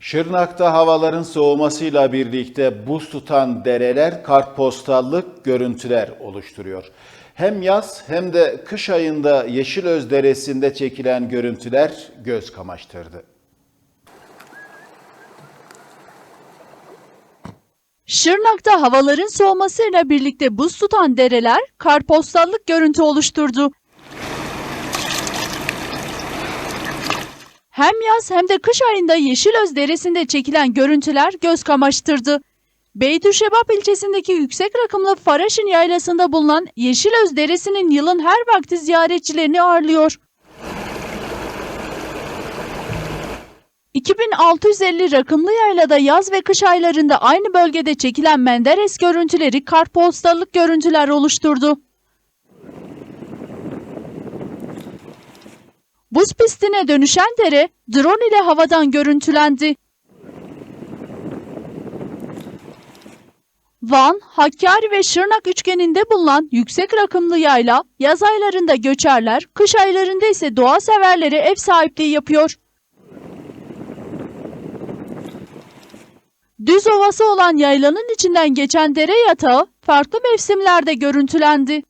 Şırnak'ta havaların soğumasıyla birlikte buz tutan dereler kartpostallık görüntüler oluşturuyor. Hem yaz hem de kış ayında Yeşilöz Deresi'nde çekilen görüntüler göz kamaştırdı. Şırnak'ta havaların soğumasıyla birlikte buz tutan dereler karpostallık görüntü oluşturdu. Hem yaz hem de kış ayında Yeşilöz Deresi'nde çekilen görüntüler göz kamaştırdı. Beydüşebap ilçesindeki yüksek rakımlı Faraşin yaylasında bulunan Yeşilöz Deresi'nin yılın her vakti ziyaretçilerini ağırlıyor. 2650 rakımlı yaylada yaz ve kış aylarında aynı bölgede çekilen Menderes görüntüleri kartpostallık görüntüler oluşturdu. Buz pistine dönüşen dere drone ile havadan görüntülendi. Van, Hakkari ve Şırnak üçgeninde bulunan yüksek rakımlı yayla yaz aylarında göçerler, kış aylarında ise doğa severlere ev sahipliği yapıyor. Düz ovası olan yaylanın içinden geçen dere yatağı farklı mevsimlerde görüntülendi.